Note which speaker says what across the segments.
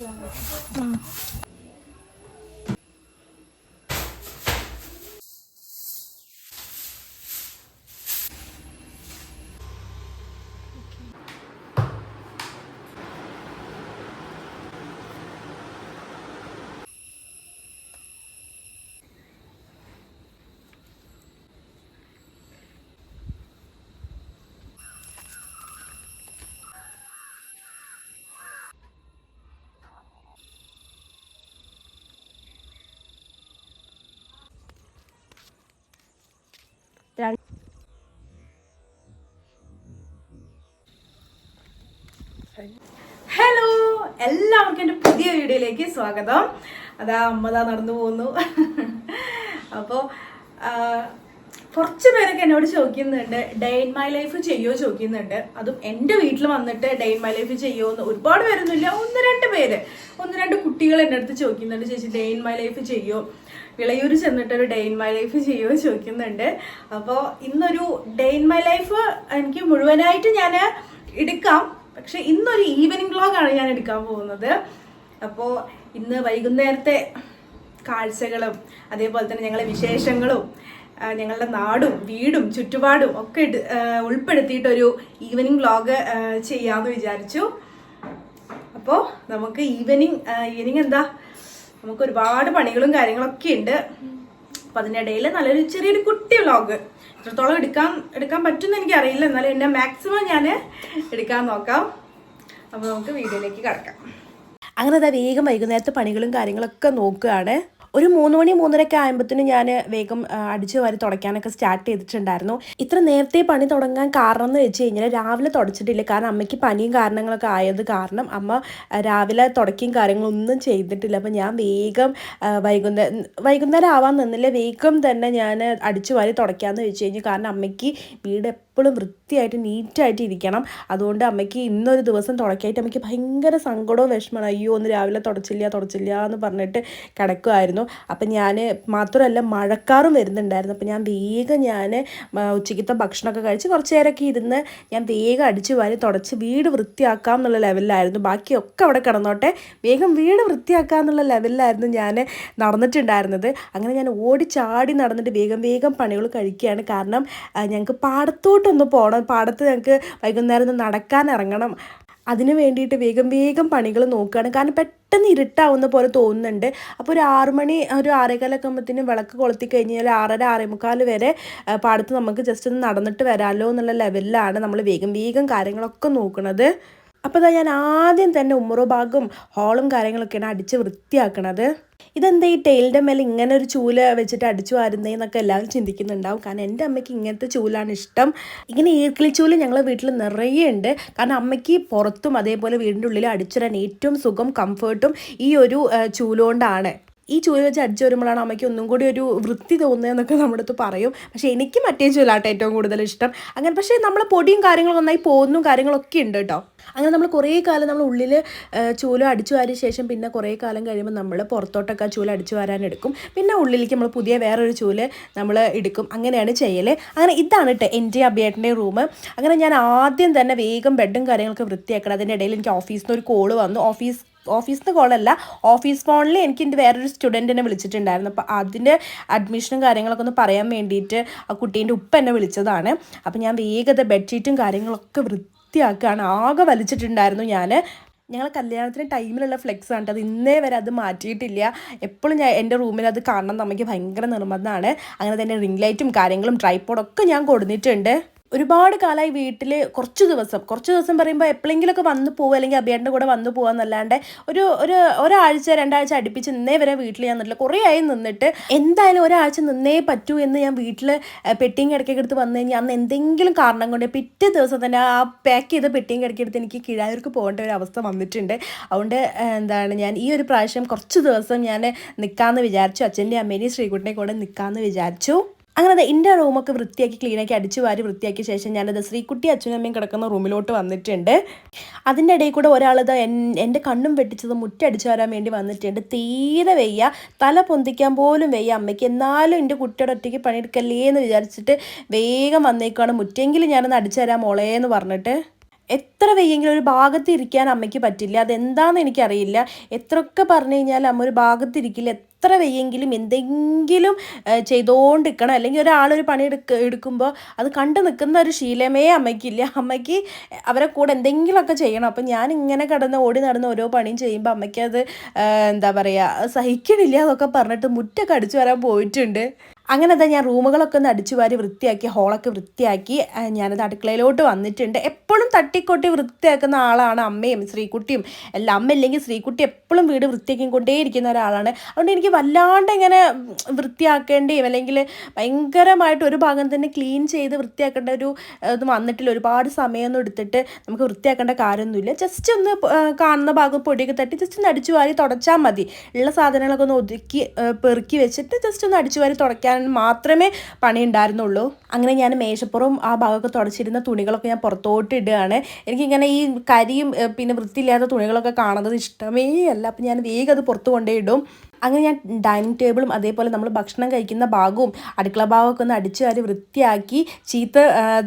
Speaker 1: 嗯。എല്ലാവർക്കും എന്റെ പുതിയ വീഡിയോയിലേക്ക് സ്വാഗതം. അതാ അമ്മതാ നടന്നു പോകുന്നു അപ്പോൾ കുറച്ച് പേരൊക്കെ എന്നോട് ചോദിക്കുന്നുണ്ട് ഡേ ഇൻ മൈ ലൈഫ് ചെയ്യോ? ചോദിക്കുന്നുണ്ട്. അതും എന്റെ വീട്ടിൽ വന്നിട്ട് ഡേ ഇൻ മൈ ലൈഫ് ചെയ്യോ? എന്ന് ഒരുപാട് പേരൊന്നുമില്ല. ഒന്ന് രണ്ട് പേര്. ഒന്ന് രണ്ട് കുട്ടികൾ എന്റെ അടുത്ത് ചോദിക്കുന്നുണ്ട്. ചേച്ചി ഡേ ഇൻ മൈ ലൈഫ് ചെയ്യോ? വിളയൂർ ചെന്നിട്ട് ഒരു ഡേ ഇൻ മൈ ലൈഫ് ചെയ്യുമോ ചോദിക്കുന്നുണ്ട്. അപ്പോൾ ഇന്നൊരു ഡേ ഇൻ മൈ ലൈഫ് എനിക്ക് മുഴുവനായിട്ട് ഞാൻ എടുക്കാം. പക്ഷെ ഇന്നൊരു ഈവനിങ് വ്ളോഗാണ് ഞാൻ എടുക്കാൻ പോകുന്നത്. അപ്പോൾ ഇന്ന് വൈകുന്നേരത്തെ കാഴ്ചകളും അതേപോലെ തന്നെ ഞങ്ങളെ വിശേഷങ്ങളും ഞങ്ങളുടെ നാടും വീടും ചുറ്റുപാടും ഒക്കെ ഉൾപ്പെടുത്തിയിട്ടൊരു ഈവനിങ് വ്ളോഗ് ചെയ്യാമെന്ന് വിചാരിച്ചു. അപ്പോൾ നമുക്ക് ഈവനിങ് ഈവനിങ് എന്താ? നമുക്ക് ഒരുപാട് പണികളും കാര്യങ്ങളൊക്കെ ഉണ്ട്. അപ്പം അതിനിടയിൽ നല്ലൊരു ചെറിയൊരു കുട്ടി വ്ളോഗ് എത്രത്തോളം എടുക്കാൻ എടുക്കാൻ പറ്റുമെന്ന് എനിക്കറിയില്ല. എന്നാലും എന്നെ മാക്സിമം ഞാൻ എടുക്കാൻ നോക്കാം. അപ്പോൾ നമുക്ക് വീഡിയോയിലേക്ക് കിടക്കാം.
Speaker 2: അങ്ങനെ അതാ വേഗം വൈകുന്നേരത്തെ പണികളും കാര്യങ്ങളൊക്കെ നോക്കുകയാണ്. ഒരു മൂന്ന് മണി മൂന്നരയൊക്കെ ആകുമ്പോഴത്തേനും ഞാൻ വേഗം അടിച്ച് വാരി തുടയ്ക്കാനൊക്കെ സ്റ്റാർട്ട് ചെയ്തിട്ടുണ്ടായിരുന്നു. ഇത്ര നേരത്തെ പണി തുടങ്ങാൻ കാരണം എന്ന് വെച്ച് കഴിഞ്ഞാൽ രാവിലെ തുടച്ചിട്ടില്ല. കാരണം അമ്മയ്ക്ക് പനിയും കാരണങ്ങളൊക്കെ ആയത് കാരണം അമ്മ രാവിലെ തുടക്കുകയും കാര്യങ്ങളൊന്നും ചെയ്തിട്ടില്ല. അപ്പം ഞാൻ വേഗം വൈകുന്നേരം വൈകുന്നേരം ആവാൻ നിന്നില്ല. വേഗം തന്നെ ഞാൻ അടിച്ചു വാരി തുടയ്ക്കാമെന്ന് വെച്ച് കഴിഞ്ഞാൽ കാരണം അമ്മയ്ക്ക് വീട് എപ്പോഴും വൃത്തിയായിട്ട് നീറ്റായിട്ട് ഇരിക്കണം. അതുകൊണ്ട് അമ്മയ്ക്ക് ഇന്നൊരു ദിവസം തുടക്കായിട്ട് അമ്മയ്ക്ക് ഭയങ്കര സങ്കടവും വിഷമമാണ്. അയ്യോ ഒന്ന് രാവിലെ തുടച്ചില്ല തുടച്ചില്ല എന്ന് പറഞ്ഞിട്ട് കിടക്കുമായിരുന്നു അപ്പം ഞാൻ മാത്രമല്ല മഴക്കാറും വരുന്നുണ്ടായിരുന്നു. അപ്പം ഞാൻ വേഗം ഞാൻ ഉച്ചയ്ക്കത്തെ ഭക്ഷണമൊക്കെ കഴിച്ച് കുറച്ച് നേരമൊക്കെ ഇരുന്ന് ഞാൻ വേഗം അടിച്ചു വാരി തുടച്ച് വീട് വൃത്തിയാക്കാം എന്നുള്ള ലെവലിലായിരുന്നു. ബാക്കിയൊക്കെ അവിടെ കിടന്നോട്ടെ. വേഗം വീട് വൃത്തിയാക്കാം എന്നുള്ള ലെവലിലായിരുന്നു ഞാൻ നടന്നിട്ടുണ്ടായിരുന്നത്. അങ്ങനെ ഞാൻ ഓടി ചാടി നടന്നിട്ട് വേഗം വേഗം പണികൾ കഴിക്കുകയാണ്. കാരണം ഞങ്ങൾക്ക് പാടത്തോട്ടൊന്ന് പോകണം പാടത്ത് ഞങ്ങൾക്ക് വൈകുന്നേരം ഒന്ന് നടക്കാൻ ഇറങ്ങണം. അതിന് വേണ്ടിയിട്ട് വേഗം വേഗം പണികൾ നോക്കുകയാണ്. കാരണം പെട്ടെന്ന് ഇരുട്ടാവുന്ന പോലെ തോന്നുന്നുണ്ട്. അപ്പോൾ ഒരു ആറ് മണി ഒരു ആറേകാലൊക്കെ ആകുമ്പോഴത്തേനും വിളക്ക് കൊളുത്തി കഴിഞ്ഞാൽ ആറര ആറേമുക്കാൽ വരെ പാടത്ത് നമുക്ക് ജസ്റ്റ് ഒന്ന് നടന്നിട്ട് വരാമല്ലോ എന്നുള്ള ലെവലിലാണ് നമ്മൾ വേഗം വേഗം കാര്യങ്ങളൊക്കെ നോക്കുന്നത് അപ്പോൾ ഇതാ ഞാൻ ആദ്യം തന്നെ ഉമ്മറോ ഭാഗവും ഹോളും കാര്യങ്ങളൊക്കെയാണ് അടിച്ച് വൃത്തിയാക്കണത്. ഇതെന്താ ഈ ടൈലിന്റെ മേലെ ഇങ്ങനെ ഒരു ചൂല വെച്ചിട്ട് അടിച്ചു വാരുന്നതെന്നൊക്കെ എല്ലാവരും ചിന്തിക്കുന്നുണ്ടാവും. കാരണം എന്റെ അമ്മയ്ക്ക് ഇങ്ങനത്തെ ചൂലാണ് ഇഷ്ടം. ഇങ്ങനെ ഈർക്കിളി ചൂൽ ഞങ്ങളെ വീട്ടിൽ നിറയെ ഉണ്ട്. കാരണം അമ്മയ്ക്ക് പുറത്തും അതേപോലെ വീടിന്റെ ഉള്ളിൽ അടിച്ചുവരാൻ ഏറ്റവും സുഖം കംഫേർട്ടും ഈ ഒരു ചൂലുകൊണ്ടാണ് ഈ ചൂൽ വെച്ച് അടിച്ചു വരുമ്പോഴാണ് അമ്മയ്ക്ക് ഒന്നും കൂടി ഒരു വൃത്തി തോന്നുന്നതെന്നൊക്കെ നമ്മുടെ അടുത്ത് പറയും. പക്ഷേ എനിക്ക് മറ്റേ ചൂലാട്ടോ ഏറ്റവും കൂടുതൽ ഇഷ്ടം. അങ്ങനെ പക്ഷേ നമ്മൾ പൊടിയും കാര്യങ്ങളും നന്നായി പോകുന്നതും കാര്യങ്ങളൊക്കെ ഉണ്ട് കേട്ടോ. അങ്ങനെ നമ്മൾ കുറേ കാലം നമ്മൾ ഉള്ളിൽ ചൂല അടിച്ചു വാരിയ ശേഷം പിന്നെ കുറേ കാലം കഴിയുമ്പോൾ നമ്മൾ പുറത്തോട്ടൊക്കെ ആ ചൂല അടിച്ചു വാരാൻ എടുക്കും. പിന്നെ ഉള്ളിലേക്ക് നമ്മൾ പുതിയ വേറൊരു ചൂൽ നമ്മൾ എടുക്കും. അങ്ങനെയാണ് ചെയ്യൽ അങ്ങനെ ഇതാണ് കേട്ടോ എന്റെ അഭിയേട്ടന്റെ റൂം അങ്ങനെ ഞാൻ ആദ്യം തന്നെ വേഗം ബെഡും കാര്യങ്ങളൊക്കെ വൃത്തിയാക്കണം. അതിന്റെ ഇടയിൽ എനിക്ക് ഓഫീസിൽ നിന്ന് ഒരു കോൾ വന്നു. ഓഫീസ് ഓഫീസിൽ കോളല്ല ഓഫീസ് ഫോണിൽ എനിക്ക് എന്റെ വേറൊരു സ്റ്റുഡന്റിനെ വിളിച്ചിട്ടുണ്ടായിരുന്നു. അപ്പോൾ അതിന്റെ അഡ്മിഷനും കാര്യങ്ങളൊക്കെ ഒന്ന് പറയാൻ വേണ്ടിയിട്ട് ആ കുട്ടീന്റെ ഉപ്പ എന്നെ വിളിച്ചതാണ്. അപ്പോൾ ഞാൻ വേഗത ബെഡ്ഷീറ്റും കാര്യങ്ങളൊക്കെ വൃത്തിയാക്കുകയാണ് ആകെ വലിച്ചിട്ടുണ്ടായിരുന്നു ഞാൻ ഞങ്ങൾ കല്യാണത്തിന് ടൈമിലുള്ള ഫ്ലെക്സ് ആണ്. അത് ഇന്നേ വരെ അത് മാറ്റിയിട്ടില്ല. എപ്പോഴും ഞാൻ എന്റെ റൂമിൽ അത് കാണണം നമുക്ക് ഭയങ്കര നിർബന്ധമാണ്. അങ്ങനെ തന്നെ റിംഗ് ലൈറ്റും കാര്യങ്ങളും ട്രൈപ്പോഡൊക്കെ ഞാൻ കൊടുത്തിട്ടുണ്ട് ഒരുപാട് കാലമായി വീട്ടിൽ കുറച്ച് ദിവസം കുറച്ച് ദിവസം പറയുമ്പോൾ എപ്പോഴെങ്കിലുമൊക്കെ വന്നു പോകുക അല്ലെങ്കിൽ അഭിയാന്റെ കൂടെ വന്ന് പോകാന്നല്ലാണ്ട് ഒരു ഒരു ഒരാഴ്ച രണ്ടാഴ്ച അടുപ്പിച്ച് ഇന്നേ വരെ വീട്ടിൽ ഞാൻ നിന്നില്ല കുറേ ആയി നിന്നിട്ട് എന്തായാലും ഒരാഴ്ച നിന്നേ പറ്റൂ എന്ന് ഞാൻ വീട്ടിൽ പെട്ടിയും കിടക്കൊക്കെ എടുത്ത് വന്നു കഴിഞ്ഞാൽ അന്ന് എന്തെങ്കിലും കാരണം കൊണ്ട് പിറ്റേ ദിവസം തന്നെ ആ പാക്ക് ചെയ്ത പെട്ടിയും കിടക്കെടുത്ത് എനിക്ക് കിഴായൂർക്ക് പോകേണ്ട ഒരു അവസ്ഥ വന്നിട്ടുണ്ട്. അതുകൊണ്ട് എന്താണ് ഞാൻ ഈ ഒരു പ്രാവശ്യം കുറച്ച് ദിവസം ഞാൻ നിൽക്കാമെന്ന് വിചാരിച്ചു. അച്ഛന്റെ അമ്മേനെയും ശ്രീകുട്ടിനെ കൂടെ നിൽക്കാമെന്ന് വിചാരിച്ചു. അങ്ങനെ അത് എന്റെ റൂമൊക്കെ വൃത്തിയാക്കി ക്ലീനാക്കി അടിച്ചു വാരി വൃത്തിയാക്കിയ ശേഷം ഞാനത് ശ്രീകുട്ടി അമ്മയും കിടക്കുന്ന റൂമിലോട്ട് വന്നിട്ടുണ്ട്. അതിന്റെ ഇടയിൽ കൂടെ ഒരാളത് എന്റെ കണ്ണും വെട്ടിച്ചത് മുറ്റടിച്ചു വരാൻ വേണ്ടി വന്നിട്ടുണ്ട്. തീരെ വയ്യ. തല പൊന്തിക്കാൻ പോലും വയ്യ അമ്മയ്ക്ക്. എന്നാലും എന്റെ കുട്ടിയുടെ ഒറ്റയ്ക്ക് പണിയെടുക്കല്ലേ എന്ന് വിചാരിച്ചിട്ട് വേഗം വന്നേക്കാണ് മുറ്റെങ്കിലും ഞാനൊന്ന് അടിച്ചു തരാം മോളേ എന്ന് പറഞ്ഞിട്ട്. എത്ര വെയ്യെങ്കിലും ഒരു ഭാഗത്ത് ഇരിക്കാൻ അമ്മയ്ക്ക് പറ്റില്ല. അതെന്താണെന്ന് എനിക്കറിയില്ല. എത്രയൊക്കെ പറഞ്ഞു കഴിഞ്ഞാൽ അമ്മ ഒരു ഭാഗത്തിരിക്കില്ല എത്ര വയ്യെങ്കിലും എന്തെങ്കിലും ചെയ്തുകൊണ്ടിരിക്കണം അല്ലെങ്കിൽ ഒരാളൊരു പണി എടുക്ക എടുക്കുമ്പോൾ അത് കണ്ടു നിൽക്കുന്ന ഒരു ശീലമേ അമ്മയ്ക്കില്ല. അമ്മയ്ക്ക് അവരെ കൂടെ എന്തെങ്കിലുമൊക്കെ ചെയ്യണം. അപ്പം ഞാൻ ഇങ്ങനെ കിടന്ന് ഓടി നടന്ന് ഓരോ പണിയും ചെയ്യുമ്പോൾ അമ്മയ്ക്ക് അത് എന്താ പറയുക സഹിക്കണില്ല എന്നൊക്കെ പറഞ്ഞിട്ട് മുറ്റൊക്കെ അടിച്ചു വരാൻ പോയിട്ടുണ്ട്. അങ്ങനെ അതാ ഞാൻ റൂമുകളൊക്കെ ഒന്ന് അടിച്ചു വാരി വൃത്തിയാക്കി ഹോളൊക്കെ വൃത്തിയാക്കി ഞാനത് അടുക്കളയിലോട്ട് വന്നിട്ടുണ്ട്. എപ്പോഴും തട്ടിക്കൊട്ടി വൃത്തിയാക്കുന്ന ആളാണ് അമ്മയും ശ്രീകുട്ടിയും. എല്ലാം അമ്മ ഇല്ലെങ്കിൽ ശ്രീകുട്ടി എപ്പോഴും വീട് വൃത്തിയാക്കി കൊണ്ടേയിരിക്കുന്ന ഒരാളാണ്. അതുകൊണ്ട് എനിക്ക് വല്ലാണ്ട് ഇങ്ങനെ വൃത്തിയാക്കേണ്ടിയും അല്ലെങ്കിൽ ഭയങ്കരമായിട്ട് ഒരു ഭാഗം തന്നെ ക്ലീൻ ചെയ്ത് വൃത്തിയാക്കേണ്ട ഒരു ഇത് വന്നിട്ടില്ല. ഒരുപാട് സമയമൊന്നും എടുത്തിട്ട് നമുക്ക് വൃത്തിയാക്കേണ്ട കാര്യമൊന്നുമില്ല. ജസ്റ്റ് ഒന്ന് കാണുന്ന ഭാഗം പൊടിയൊക്കെ തട്ടി ജസ്റ്റ് ഒന്ന് അടിച്ചു വാരി തുടച്ചാൽ മതി. ഉള്ള സാധനങ്ങളൊക്കെ ഒന്ന് ഒതുക്കി പെറുക്കി വെച്ചിട്ട് ജസ്റ്റ് ഒന്ന് അടിച്ചു വാരി തുടയ്ക്കാൻ മാത്രമേ പണി ഉണ്ടായിരുന്നുള്ളൂ അങ്ങനെ ഞാൻ മേശപ്പുറവും ആ ഭാഗമൊക്കെ തുടച്ചിരുന്ന തുണികളൊക്കെ ഞാൻ പുറത്തോട്ട് ഇടുകയാണ്. എനിക്കിങ്ങനെ ഈ കരിയും പിന്നെ വൃത്തിയില്ലാത്ത തുണികളൊക്കെ കാണുന്നത് ഇഷ്ടമേ അല്ല അപ്പം ഞാൻ വേഗം അത് പുറത്ത് കൊണ്ടേ ഇടും. അങ്ങനെ ഞാൻ ഡൈനിങ് ടേബിളും അതേപോലെ നമ്മൾ ഭക്ഷണം കഴിക്കുന്ന ഭാഗവും അടുക്കള ഭാഗമൊക്കെ ഒന്ന് അടിച്ചു വാരി വൃത്തിയാക്കി ചീത്ത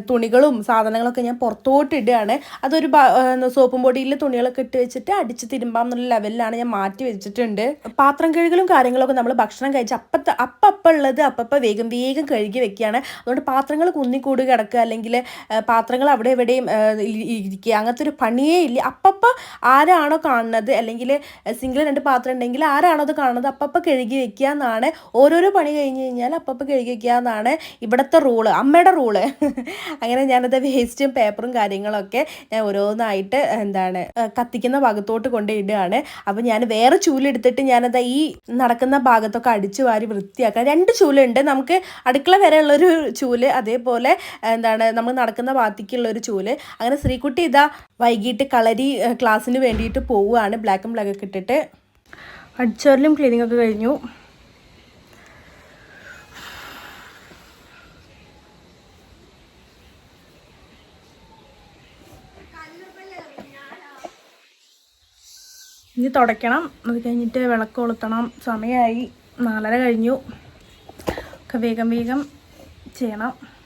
Speaker 2: തുണികളും സാധനങ്ങളൊക്കെ ഞാൻ പുറത്തോട്ട് ഇടുകയാണ്. അതൊരു സോപ്പും പൊടിയിൽ തുണികളൊക്കെ ഇട്ട് വെച്ചിട്ട് അടിച്ച് തിരുമ്പാം എന്നുള്ള ലെവലിലാണ് ഞാൻ മാറ്റി വെച്ചിട്ടുണ്ട്. പാത്രം കഴുകലും കാര്യങ്ങളൊക്കെ നമ്മൾ ഭക്ഷണം കഴിച്ച് അപ്പത്തെ അപ്പം ഉള്ളത് അപ്പം വേഗം വേഗം കഴുകി വെക്കുകയാണ്. അതുകൊണ്ട് പാത്രങ്ങൾ കുന്നിക്കൂടി കിടക്കുക അല്ലെങ്കിൽ പാത്രങ്ങൾ അവിടെ എവിടെയും ഇരിക്കുക. അങ്ങനത്തെ ഒരു പണിയേ ഇല്ല. അപ്പം ആരാണോ കാണുന്നത്? അല്ലെങ്കിൽ സിംഗിൾ രണ്ട് പാത്രം ഉണ്ടെങ്കിൽ ആരാണോ അത് കാണുന്നത്? അപ്പപ്പം കഴുകി വെക്കുക എന്നാണ് ഓരോരോ പണി കഴിഞ്ഞ് കഴിഞ്ഞാൽ അപ്പപ്പം കഴുകി വെക്കുക എന്നാണ് ഇവിടുത്തെ റൂൾ അമ്മയുടെ റൂൾ. അങ്ങനെ ഞാനത് വേസ്റ്റും പേപ്പറും കാര്യങ്ങളൊക്കെ ഞാൻ ഓരോന്നായിട്ട് എന്താണ് കത്തിക്കുന്ന ഭാഗത്തോട്ട് കൊണ്ട് അപ്പം ഞാൻ വേറെ ചൂലെടുത്തിട്ട് ഞാനത് ഈ നടക്കുന്ന ഭാഗത്തൊക്കെ അടിച്ചു വാരി വൃത്തിയാക്കാം രണ്ട് ചൂലുണ്ട്. നമുക്ക് അടുക്കള വരെ ഉള്ളൊരു ചൂൽ അതേപോലെ എന്താണ് നമ്മൾ നടക്കുന്ന ഭാഗത്തേക്കുള്ളൊരു ചൂൽ. അങ്ങനെ ശ്രീകുട്ടി ഇതാ വൈകിട്ട് കളരി ക്ലാസ്സിന് വേണ്ടിയിട്ട് പോവുകയാണ്. ബ്ലാക്ക് ആൻഡ് ബ്ലാക്ക് ഒക്കെ ഇട്ടിട്ട്.
Speaker 1: അടിച്ചോരലും ക്ലീനിങ് ഒക്കെ കഴിഞ്ഞു. ഇനി തുടയ്ക്കണം. അത് കഴിഞ്ഞിട്ട് വിളക്ക് കൊളുത്തണം. സമയമായി നാലര കഴിഞ്ഞു. ഒക്കെ വേഗം വേഗം ചെയ്യണം.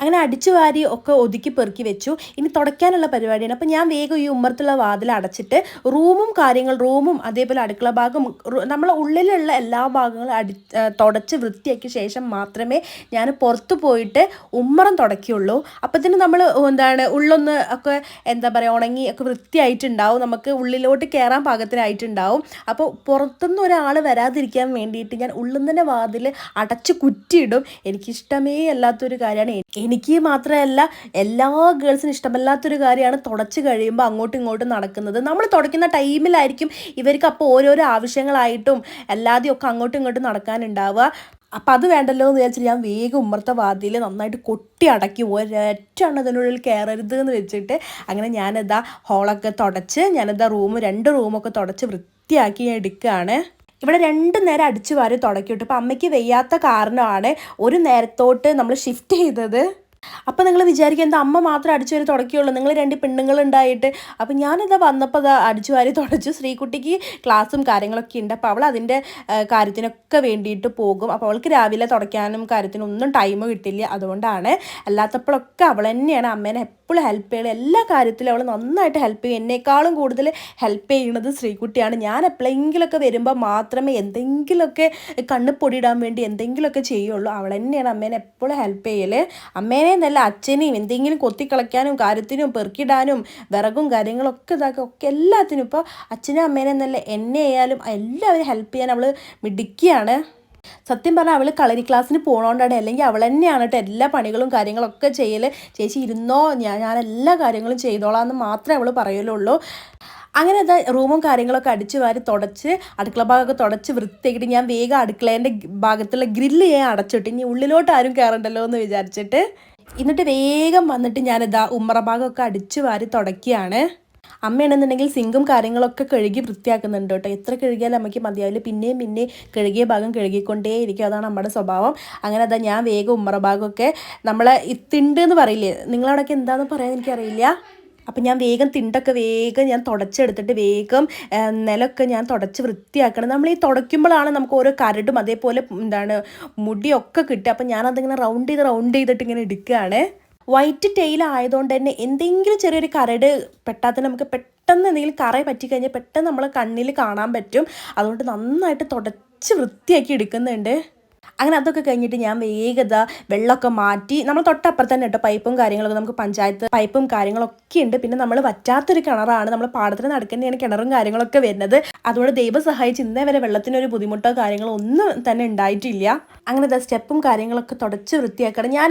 Speaker 2: അങ്ങനെ അടിച്ചു വാരി ഒക്കെ ഒതുക്കി പെറുക്കി വെച്ചു. ഇനി തുടയ്ക്കാനുള്ള പരിപാടിയാണ്. അപ്പം ഞാൻ വേഗം ഈ ഉമ്മറത്തുള്ള വാതിൽ അടച്ചിട്ട് റൂമും കാര്യങ്ങൾ റൂമും അതേപോലെ അടുക്കള ഭാഗം നമ്മളെ ഉള്ളിലുള്ള എല്ലാ ഭാഗങ്ങളും അടി തുടച്ച് വൃത്തിയാക്കിയ ശേഷം മാത്രമേ ഞാൻ പുറത്തു പോയിട്ട് ഉമ്മറം തുടയ്ക്കുള്ളൂ. അപ്പത്തിന് നമ്മൾ എന്താണ് ഉള്ളൊന്ന് ഒക്കെ എന്താ പറയുക ഉണങ്ങി ഒക്കെ വൃത്തിയായിട്ടുണ്ടാവും. നമുക്ക് ഉള്ളിലോട്ട് കയറാൻ പാകത്തിനായിട്ടുണ്ടാവും. അപ്പോൾ പുറത്തുനിന്ന് ഒരാൾ വരാതിരിക്കാൻ വേണ്ടിയിട്ട് ഞാൻ ഉള്ളിൽ തന്നെ വാതിൽ അടച്ച് കുറ്റിയിടും. എനിക്കിഷ്ടമേ അല്ലാത്തൊരു കാര്യമാണ്. എനിക്ക് മാത്രമല്ല എല്ലാ ഗേൾസിനും ഇഷ്ടമല്ലാത്തൊരു കാര്യമാണ് തുടച്ച് കഴിയുമ്പോൾ അങ്ങോട്ടും ഇങ്ങോട്ടും നടക്കുന്നത്. നമ്മൾ തുടയ്ക്കുന്ന ടൈമിലായിരിക്കും ഇവർക്ക് അപ്പോൾ ഓരോരോ ആവശ്യങ്ങളായിട്ടും അല്ലാതെയും ഒക്കെ അങ്ങോട്ടും ഇങ്ങോട്ടും നടക്കാനുണ്ടാവുക. അപ്പം അത് വേണ്ടല്ലോ എന്ന് വിചാരിച്ചിട്ട് ഞാൻ വേഗം ഉമ്മർത്ത വാതിയിൽ നന്നായിട്ട് കൊട്ടി അടക്കി ഒരൊറ്റ അതിനുള്ളിൽ കയറരുത് എന്ന് വെച്ചിട്ട് അങ്ങനെ ഞാനിതാ ഹോളൊക്കെ തുടച്ച് ഞാനിതാ റൂം രണ്ട് റൂമൊക്കെ തുടച്ച് വൃത്തിയാക്കി എടുക്കുകയാണ്. ഇവിടെ രണ്ട് നേരം അടിച്ചു വാരി തുടക്കിയിട്ട്. ഇപ്പം അമ്മയ്ക്ക് വയ്യാത്ത കാരണമാണ് ഒരു നേരത്തോട്ട് നമ്മൾ ഷിഫ്റ്റ് ചെയ്തത്. അപ്പം നിങ്ങൾ വിചാരിക്കുക എന്താ അമ്മ മാത്രം അടിച്ചു വരി തുടക്കുകയുള്ളൂ നിങ്ങൾ രണ്ട് പെണ്ണുങ്ങളുണ്ടായിട്ട്. അപ്പം ഞാനിതാ വന്നപ്പോൾ അതാ അടിച്ചു വാരി തുടച്ചു. ശ്രീകുട്ടിക്ക് ക്ലാസ്സും കാര്യങ്ങളൊക്കെ ഉണ്ട്. അപ്പോൾ അവൾ അതിന്റെ കാര്യത്തിനൊക്കെ വേണ്ടിയിട്ട് പോകും. അപ്പോൾ അവൾക്ക് രാവിലെ തുടയ്ക്കാനും കാര്യത്തിനും ഒന്നും ടൈം കിട്ടില്ല. അതുകൊണ്ടാണ് അല്ലാത്തപ്പോഴൊക്കെ അവൾ തന്നെയാണ് അമ്മേനെ എപ്പോഴും ഹെൽപ്പ് ചെയ്യണം എല്ലാ കാര്യത്തിലും അവൾ നന്നായിട്ട് ഹെൽപ്പ് ചെയ്യും. എന്നേക്കാളും കൂടുതൽ ഹെൽപ്പ് ചെയ്യുന്നത് ശ്രീകുട്ടിയാണ്. ഞാൻ എപ്പോഴെങ്കിലുമൊക്കെ വരുമ്പോൾ മാത്രമേ എന്തെങ്കിലുമൊക്കെ കണ്ണ് പൊടിയിടാൻ വേണ്ടി എന്തെങ്കിലുമൊക്കെ ചെയ്യുള്ളൂ. അവൾ തന്നെയാണ് അമ്മേനെ എപ്പോഴും ഹെൽപ്പ് ചെയ്യൽ അമ്മേനെ എന്നല്ല അച്ഛനെയും എന്തെങ്കിലും കൊത്തിക്കളയ്ക്കാനും കാര്യത്തിനും പെറുക്കിടാനും വിറകും കാര്യങ്ങളൊക്കെ ഇതാക്കുക ഒക്കെ എല്ലാത്തിനും ഇപ്പോൾ അച്ഛനും അമ്മേനെ എന്നല്ല എന്നെ ആയാലും എല്ലാവരും ഹെൽപ്പ് ചെയ്യാൻ അവൾ മിടുക്കിയാണ്. സത്യം പറഞ്ഞാൽ അവൾ കളരി ക്ലാസ്സിന് പോകണോണ്ടാണ് അല്ലെങ്കിൽ അവൾ തന്നെയാണ് കേട്ടോ എല്ലാ പണികളും കാര്യങ്ങളൊക്കെ ചെയ്യൽ ചേച്ചി ഇരുന്നോ? ഞാൻ ഞാൻ എല്ലാ കാര്യങ്ങളും ചെയ്തോളാം എന്ന് മാത്രമേ അവൾ പറയലുള്ളൂ. അങ്ങനെ അത് റൂമും കാര്യങ്ങളൊക്കെ അടിച്ച് വാരി തുടച്ച് അടുക്കള ഭാഗമൊക്കെ തുടച്ച് വൃത്തിയാക്കിയിട്ട് ഞാൻ വേഗം അടുക്കളേന്റെ ഭാഗത്തുള്ള ഗ്രില്ല് ഞാൻ അടച്ചിട്ട്. ഇനി ഉള്ളിലോട്ട് ആരും കയറണ്ടല്ലോ എന്ന് വിചാരിച്ചിട്ട്. എന്നിട്ട് വേഗം വന്നിട്ട് ഞാനിതാ ഉമ്മറ ഭാഗമൊക്കെ അടിച്ചു വാരി തുടക്കുകയാണ് അമ്മയാണെന്നുണ്ടെങ്കിൽ സിങ്കും കാര്യങ്ങളൊക്കെ കഴുകി വൃത്തിയാക്കുന്നുണ്ട് കേട്ടോ. എത്ര കഴുകിയാലും അമ്മയ്ക്ക് മതിയാവില്ല. പിന്നെയും പിന്നെയും കഴുകിയ ഭാഗം കഴുകിക്കൊണ്ടേ ഇരിക്കും അതാണ് നമ്മുടെ സ്വഭാവം. അങ്ങനെ അതാ ഞാൻ വേഗം ഉമ്മറ ഭാഗമൊക്കെ നമ്മളെ ഇത്തിണ്ട് തിണ്ട് എന്ന് പറയില്ലേ? നിങ്ങളവിടെയൊക്കെ എന്താണെന്ന് പറയാൻ എനിക്കറിയില്ല. അപ്പം ഞാൻ വേഗം തിണ്ടൊക്കെ വേഗം ഞാൻ തുടച്ചെടുത്തിട്ട് വേഗം നിലമൊക്കെ ഞാൻ തുടച്ച് വൃത്തിയാക്കണം. നമ്മൾ ഈ തുടയ്ക്കുമ്പോഴാണ് നമുക്ക് ഓരോ കരടും അതേപോലെ എന്താണ് മുടിയൊക്കെ കിട്ടുക. അപ്പം ഞാനതിങ്ങനെ റൗണ്ട് ചെയ്ത് റൗണ്ട് ചെയ്തിട്ട് ഇങ്ങനെ എടുക്കുകയാണ്. വൈറ്റ് ടെയിൽ ആയതുകൊണ്ട് തന്നെ എന്തെങ്കിലും ചെറിയൊരു കരട് പെട്ടാൽ തന്നെ നമുക്ക് പെട്ടെന്ന് എന്തെങ്കിലും കറ പറ്റിക്കഴിഞ്ഞാൽ പെട്ടെന്ന് നമ്മളെ കണ്ണിൽ കാണാൻ പറ്റും. അതുകൊണ്ട് നന്നായിട്ട് തുടച്ച് വൃത്തിയാക്കി എടുക്കുന്നുണ്ട്. അങ്ങനെ അതൊക്കെ കഴിഞ്ഞിട്ട് ഞാൻ വേഗത വെള്ളമൊക്കെ മാറ്റി നമ്മൾ തൊട്ടപ്പുറത്ത് തന്നെ കേട്ടോ പൈപ്പും കാര്യങ്ങളൊക്കെ നമുക്ക് പഞ്ചായത്ത് പൈപ്പും കാര്യങ്ങളൊക്കെ ഉണ്ട്. പിന്നെ നമ്മൾ വറ്റാത്തൊരു കിണറാണ്. നമ്മൾ പാടത്തിന് നടക്കുന്നതാണ് കിണറും കാര്യങ്ങളൊക്കെ വരുന്നത്. അതുകൊണ്ട് ദൈവം സഹായിച്ച് ഇന്നേ വരെ വെള്ളത്തിനൊരു ബുദ്ധിമുട്ടോ കാര്യങ്ങളോ ഒന്നും തന്നെ ഉണ്ടായിട്ടില്ല. അങ്ങനെ സ്റ്റെപ്പും കാര്യങ്ങളൊക്കെ തുടച്ച് വൃത്തിയാക്കണം. ഞാൻ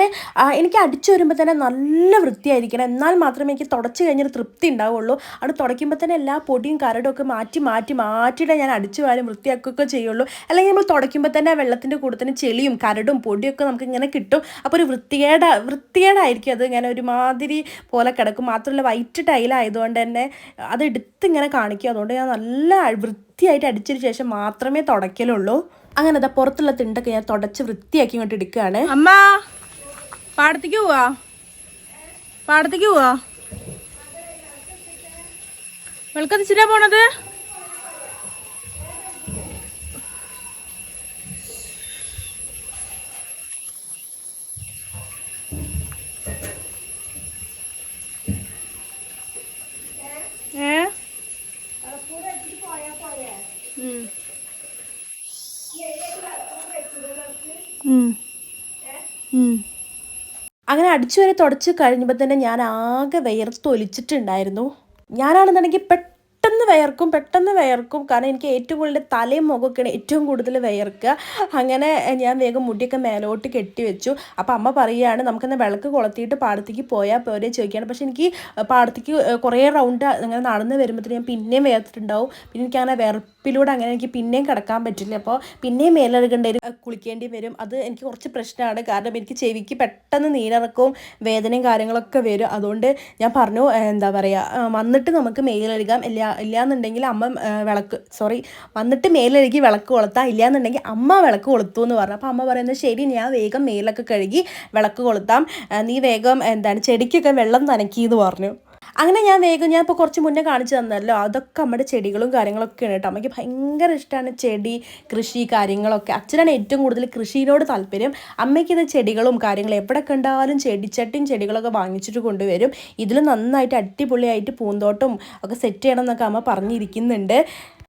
Speaker 2: എനിക്ക് അടിച്ചു വരുമ്പോൾ തന്നെ നല്ല വൃത്തിയായിരിക്കണം. എന്നാൽ മാത്രമേ എനിക്ക് തുടച്ച് കഴിഞ്ഞൊരു തൃപ്തി ഉണ്ടാവുള്ളൂ. അത് തുടയ്ക്കുമ്പോൾ തന്നെ എല്ലാ പൊടിയും കരടും ഒക്കെ മാറ്റി മാറ്റി മാറ്റിയിട്ടേ ഞാൻ അടിച്ചു വാരും വൃത്തിയാക്കുകയൊക്കെ ചെയ്യുള്ളൂ. അല്ലെങ്കിൽ നമ്മൾ തുടയ്ക്കുമ്പോൾ തന്നെ വെള്ളത്തിന്റെ കൂടെ തന്നെ ചെളിയും കരടും പൊടിയൊക്കെ നമുക്ക് ഇങ്ങനെ കിട്ടും. അപ്പോൾ ഒരു വൃത്തികേട വൃത്തികേടായിരിക്കും അത് ഇങ്ങനെ ഒരുമാതിരി പോലെ കിടക്കും. മാത്രമല്ല വൈറ്റ് ടൈലായതുകൊണ്ട് തന്നെ അത് എടുത്ത് ഇങ്ങനെ കാണിക്കും. അതുകൊണ്ട് ഞാൻ നല്ല വൃത്തിയായിട്ട് അടിച്ചതിന് ശേഷം മാത്രമേ തുടയ്ക്കലുള്ളൂ. അങ്ങനെ അതാ പുറത്തുള്ള തിണ്ടൊക്കെ ഞാൻ തുടച്ച് വൃത്തിയാക്കി ഇങ്ങോട്ട് എടുക്കുകയാണ്.
Speaker 1: അമ്മ പാടത്തേക്ക് പോവാ. പാടത്തേക്ക് പോവാ. വെളുക്കത്തിച്ചിട്ടാ പോണത്?
Speaker 2: അങ്ങനെ അടിച്ചു വരെ തുടച്ച് കഴിഞ്ഞപ്പോൾ തന്നെ ഞാൻ ആകെ വിയർത്തൊലിച്ചിട്ടുണ്ടായിരുന്നു. ഞാനാണെന്നുണ്ടെങ്കിൽ പെട്ടെന്ന് വിയർക്കും പെട്ടെന്ന് വയർക്കും. കാരണം എനിക്ക് ഏറ്റവും കൂടുതൽ തലയും മുഖമൊക്കെയാണ് ഏറ്റവും കൂടുതൽ വിയർക്കുക. അങ്ങനെ ഞാൻ വേഗം മുടിയൊക്കെ മേലോട്ട് കെട്ടി വെച്ചു. അപ്പോൾ അമ്മ പറയുകയാണ് നമുക്കെന്ന വിളക്ക് കൊളത്തിയിട്ട് പാടത്തേക്ക് പോയാൽ പോരെ ചോദിക്കുകയാണ്. പക്ഷേ എനിക്ക് പാടത്തേക്ക് കുറേ റൗണ്ട് അങ്ങനെ നടന്ന് വരുമ്പോഴത്തേന് ഞാൻ പിന്നെയും വേർത്തിട്ടുണ്ടാവും പിന്നെ എനിക്ക് അങ്ങനെ വിയർപ്പിലൂടെ അങ്ങനെ എനിക്ക് പിന്നെയും കിടക്കാൻ പറ്റില്ല. അപ്പോൾ പിന്നെയും മേലെടുക്കേണ്ടി വരും. കുളിക്കേണ്ടി വരും. അത് എനിക്ക് കുറച്ച് പ്രശ്നമാണ്. കാരണം എനിക്ക് ചെവിക്ക് പെട്ടെന്ന് നീരിറക്കവും വേദനയും കാര്യങ്ങളൊക്കെ വരും. അതുകൊണ്ട് ഞാൻ പറഞ്ഞു എന്താ പറയുക വന്നിട്ട് നമുക്ക് മേലഴുകാം. ഇല്ല ഇല്ലാന്നുണ്ടെങ്കിൽ അമ്മ വിളക്ക് സോറി വന്നിട്ട് മേലഴുകി വിളക്ക് കൊളുത്താം ഇല്ലാന്നുണ്ടെങ്കിൽ അമ്മ വിളക്ക് കൊളുത്തു എന്ന് പറഞ്ഞു. അപ്പോൾ അമ്മ പറയുന്നത് ശരി ഞാൻ വേഗം മേലൊക്കെ കഴുകി വിളക്ക് കൊളുത്താം. നീ വേഗം എന്താണ് ചെടിക്കൊക്കെ വെള്ളം നനക്കി എന്ന് പറഞ്ഞു. അങ്ങനെ ഞാൻ വേഗം ഞാൻ ഇപ്പോൾ കുറച്ച് മുന്നേ കാണിച്ചു തന്നല്ലോ. അതൊക്കെ നമ്മുടെ ചെടികളും കാര്യങ്ങളൊക്കെയാണ് കേട്ടോ. അമ്മയ്ക്ക് ഭയങ്കര ഇഷ്ടമാണ് ചെടി കൃഷി കാര്യങ്ങളൊക്കെ. അച്ഛനാണ് ഏറ്റവും കൂടുതൽ കൃഷിയിനോട് താല്പര്യം. അമ്മയ്ക്ക് ഇത് ചെടികളും കാര്യങ്ങളും എവിടെ കണ്ടാലും ചെടിച്ചട്ടിയും ചെടികളൊക്കെ വാങ്ങിച്ചിട്ട് കൊണ്ടുവരും. ഇതിൽ നന്നായിട്ട് അടിപൊളിയായിട്ട് പൂന്തോട്ടം ഒക്കെ സെറ്റ് ചെയ്യണം എന്നൊക്കെ അമ്മ പറഞ്ഞിരിക്കുന്നുണ്ട്.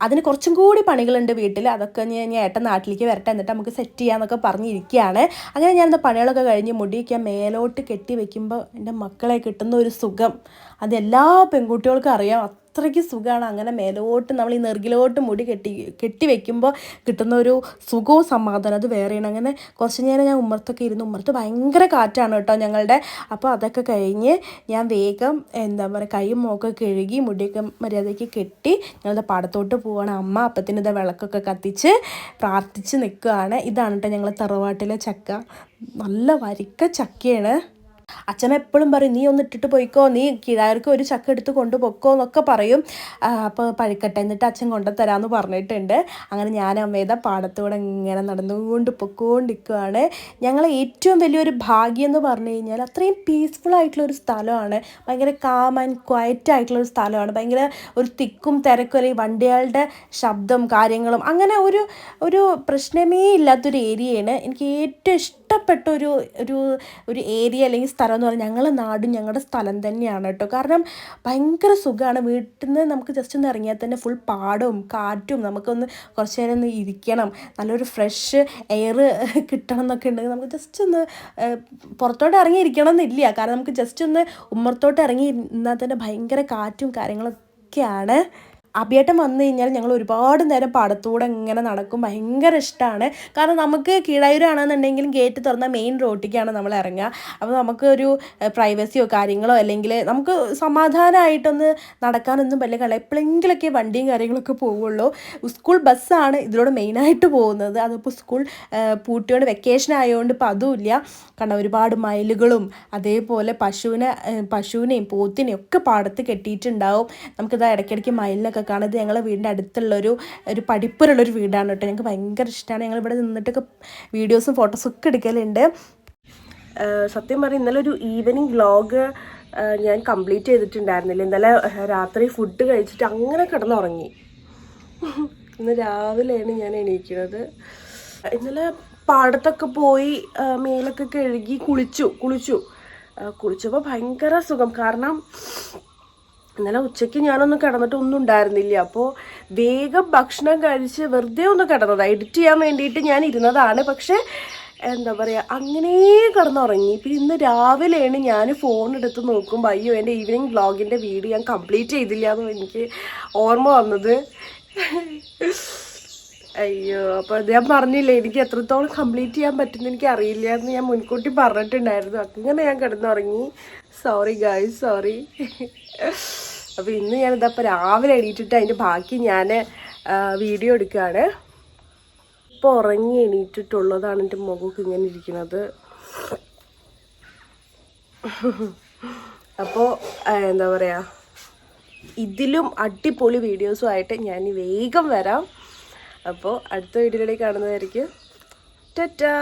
Speaker 2: അതിന് കുറച്ചും കൂടി പണികളുണ്ട് വീട്ടിൽ. അതൊക്കെ ഞാൻ ഞാൻ ഏട്ടൻ നാട്ടിലേക്ക് വരട്ടെ എന്നിട്ട് നമുക്ക് സെറ്റ് ചെയ്യാമെന്നൊക്കെ പറഞ്ഞിരിക്കുകയാണ്. അങ്ങനെ ഞാൻ എന്താ പണികളൊക്കെ കഴിഞ്ഞ് മുടിയൊക്കെ മേലോട്ട് കെട്ടി വെക്കുമ്പോൾ എന്റെ മക്കളെ കിട്ടുന്ന ഒരു സുഖം. അത് എല്ലാ പെൺകുട്ടികൾക്കും അറിയാം. അത്രയ്ക്ക് സുഖമാണ് അങ്ങനെ മേലോട്ട് നമ്മൾ ഈ നെറുകിലോട്ട് മുടി കെട്ടി കെട്ടി വെക്കുമ്പോൾ കിട്ടുന്ന ഒരു സുഖവും സമാധാനം അത് വേറെയാണ്. അങ്ങനെ കുറച്ച് നേരം ഞാൻ ഉമ്മർത്തൊക്കെ ഇരുന്ന് ഉമ്മർത്ത് ഭയങ്കര കാറ്റാണ് കേട്ടോ ഞങ്ങളുടെ. അപ്പോൾ അതൊക്കെ കഴിഞ്ഞ് ഞാൻ വേഗം എന്താ പറയുക കൈയും മുഖമൊക്കെ കഴുകി മുടിയൊക്കെ മര്യാദയ്ക്ക് കെട്ടി ഞങ്ങളുടെ പാടത്തോട്ട് പോവാണ്. അമ്മ അപ്പത്തിന് ഇതാ വിളക്കൊക്കെ കത്തിച്ച് പ്രാർത്ഥിച്ച് നിൽക്കുകയാണ്. ഇതാണ് കേട്ടോ ഞങ്ങളുടെ തറവാട്ടിലെ ചക്ക. നല്ല വരിക്ക ചക്കയാണ്. അച്ഛൻ എപ്പോഴും പറയും നീ ഒന്ന് ഇട്ടിട്ട് പോയിക്കോ നീ കിഴാർക്ക് ഒരു ചക്ക എടുത്ത് കൊണ്ടുപോക്കോ എന്നൊക്കെ പറയും. അപ്പോൾ പഴുക്കട്ടെ എന്നിട്ട് അച്ഛൻ കൊണ്ടുതരാമെന്ന് പറഞ്ഞിട്ടുണ്ട്. അങ്ങനെ ഞാൻ അമ്മേത പാടത്തൂടെ ഇങ്ങനെ നടന്നുകൊണ്ട് പൊക്കോണ്ടിരിക്കുകയാണ് ഞങ്ങളെ ഏറ്റവും വലിയൊരു ഭാഗ്യം എന്ന് പറഞ്ഞു കഴിഞ്ഞാൽ അത്രയും പീസ്ഫുൾ ആയിട്ടുള്ള ഒരു സ്ഥലമാണ്. ഭയങ്കര കാം ആൻഡ് ക്വയറ്റ് ആയിട്ടുള്ള ഒരു സ്ഥലമാണ്. ഭയങ്കര ഒരു തിക്കും തിരക്കും അല്ലെങ്കിൽ വണ്ടികളുടെ ശബ്ദം കാര്യങ്ങളും അങ്ങനെ ഒരു ഒരു പ്രശ്നമേ ഇല്ലാത്തൊരു ഏരിയയാണ് എനിക്ക് ഏറ്റവും ഇഷ്ടപ്പെട്ട ഒരു ഒരു ഒരു ഏരിയ അല്ലെങ്കിൽ സ്ഥലം എന്ന് പറഞ്ഞാൽ ഞങ്ങളുടെ നാടും ഞങ്ങളുടെ സ്ഥലം തന്നെയാണ് കേട്ടോ. കാരണം ഭയങ്കര സുഖമാണ്. വീട്ടിൽ നിന്ന് നമുക്ക് ജസ്റ്റ് ഒന്ന് ഇറങ്ങിയാൽ തന്നെ ഫുൾ പാടും കാറ്റും നമുക്കൊന്ന് കുറച്ച് നേരം ഒന്ന് ഇരിക്കണം. നല്ലൊരു ഫ്രഷ് എയർ കിട്ടണം എന്നൊക്കെ ഉണ്ടെങ്കിൽ നമുക്ക് ജസ്റ്റ് ഒന്ന് പുറത്തോട്ട് ഇറങ്ങി ഇരിക്കണം എന്നില്ല. കാരണം നമുക്ക് ജസ്റ്റ് ഒന്ന് ഉമ്മറത്തോട്ട് ഇറങ്ങി ഇരുന്നാൽ തന്നെ ഭയങ്കര കാറ്റും കാര്യങ്ങളൊക്കെയാണ്. അഭിയേട്ടൻ വന്നു കഴിഞ്ഞാൽ ഞങ്ങൾ ഒരുപാട് നേരം പാടത്തൂടെ ഇങ്ങനെ നടക്കും. ഭയങ്കര ഇഷ്ടമാണ് കാരണം നമുക്ക് കീഴായൂരാണെന്നുണ്ടെങ്കിലും ഗേറ്റ് തുറന്ന മെയിൻ റോട്ടിലേക്കാണ് നമ്മൾ ഇറങ്ങുക. അപ്പോൾ നമുക്ക് ഒരു പ്രൈവസിയോ കാര്യങ്ങളോ അല്ലെങ്കിൽ നമുക്ക് സമാധാനമായിട്ടൊന്ന് നടക്കാനൊന്നും പറ്റില്ല. കാരണം എപ്പോഴെങ്കിലൊക്കെ വണ്ടിയും കാര്യങ്ങളൊക്കെ പോവുള്ളൂ. സ്കൂൾ ബസ്സാണ് ഇതിലൂടെ മെയിനായിട്ട് പോകുന്നത്. അതിപ്പോൾ സ്കൂൾ പൂട്ടിയോണ്ട് വെക്കേഷൻ ആയതുകൊണ്ട് ഇപ്പോൾ അതുമില്ല കാരണം ഒരുപാട് മയിലുകളും അതേപോലെ പശുവിനെ പശുവിനെയും പോത്തിനെയും ഒക്കെ പാടത്ത് കെട്ടിയിട്ടുണ്ടാവും. നമുക്കിത് ഇടയ്ക്കിടയ്ക്ക് മയിലിനൊക്കെ കാണാം ഇത് ഞങ്ങളെ വീടിന്റെ അടുത്തുള്ളൊരു ഒരു പഠിപ്പുരുള്ളൊരു വീടാണ് കേട്ടോ. ഞങ്ങൾക്ക് ഭയങ്കര ഇഷ്ടമാണ് ഞങ്ങൾ ഇവിടെ നിന്നിട്ടൊക്കെ വീഡിയോസും ഫോട്ടോസും ഒക്കെ എടുക്കലുണ്ട്. സത്യം പറഞ്ഞാൽ ഇന്നലെ ഒരു ഈവനിങ് വ്ളോഗ് ഞാൻ കംപ്ലീറ്റ് ചെയ്തിട്ടുണ്ടായിരുന്നില്ല. ഇന്നലെ രാത്രി ഫുഡ് കഴിച്ചിട്ട് അങ്ങനെ കിടന്നുറങ്ങി. ഇന്ന് രാവിലെയാണ് ഞാൻ എണീക്കുന്നത്. ഇന്നലെ പാടത്തൊക്കെ പോയി മേലൊക്കെ കഴുകി കുളിച്ചു കുളിച്ചു. കുളിച്ചപ്പോൾ ഭയങ്കര സുഖം. കാരണം ഇന്നലെ ഉച്ചയ്ക്ക് ഞാനൊന്നും കിടന്നിട്ട് ഒന്നും ഉണ്ടായിരുന്നില്ല. അപ്പോൾ വേഗം ഭക്ഷണം കഴിച്ച് വെറുതെ ഒന്ന് കിടന്നതാണ് എഡിറ്റ് ചെയ്യാൻ വേണ്ടിയിട്ട് ഞാൻ ഇരുന്നതാണ്. പക്ഷേ എന്താ പറയുക അങ്ങനെ കിടന്നുറങ്ങി. പിന്നെ ഇന്ന് രാവിലെയാണ് ഞാൻ ഫോൺ എടുത്ത് നോക്കുമ്പോൾ അയ്യോ എന്റെ ഈവനിങ് വ്ളോഗിന്റെ വീഡിയോ ഞാൻ കംപ്ലീറ്റ് ചെയ്തില്ല എന്ന് എനിക്ക് ഓർമ്മ വന്നത്. അയ്യോ അപ്പോൾ ഞാൻ പറഞ്ഞില്ലേ എനിക്ക് എത്രത്തോളം കംപ്ലീറ്റ് ചെയ്യാൻ പറ്റുമെന്ന് എനിക്ക് അറിയില്ല എന്ന് ഞാൻ മുൻകൂട്ടി പറഞ്ഞിട്ടുണ്ടായിരുന്നു. അങ്ങനെ ഞാൻ കിടന്നുറങ്ങി. സോറി ഗായ്സ് സോറി അപ്പോൾ ഇന്ന് ഞാനിതപ്പോൾ രാവിലെ എണീറ്റിട്ട് അതിന്റെ ബാക്കി ഞാൻ വീഡിയോ എടുക്കുകയാണ്. ഇപ്പോൾ ഉറങ്ങി എണീറ്റിട്ടുള്ളതാണ് എന്റെ മുഖമൊക്കെ ഇങ്ങനെ ഇരിക്കുന്നത്. അപ്പോൾ എന്താ പറയുക ഇതിലും അടിപൊളി വീഡിയോസുമായിട്ട് ഞാൻ വേഗം വരാം. അപ്പോൾ അടുത്ത വീഡിയോയിലേക്ക് കാണുന്നതായിരിക്കും. ടാറ്റാ!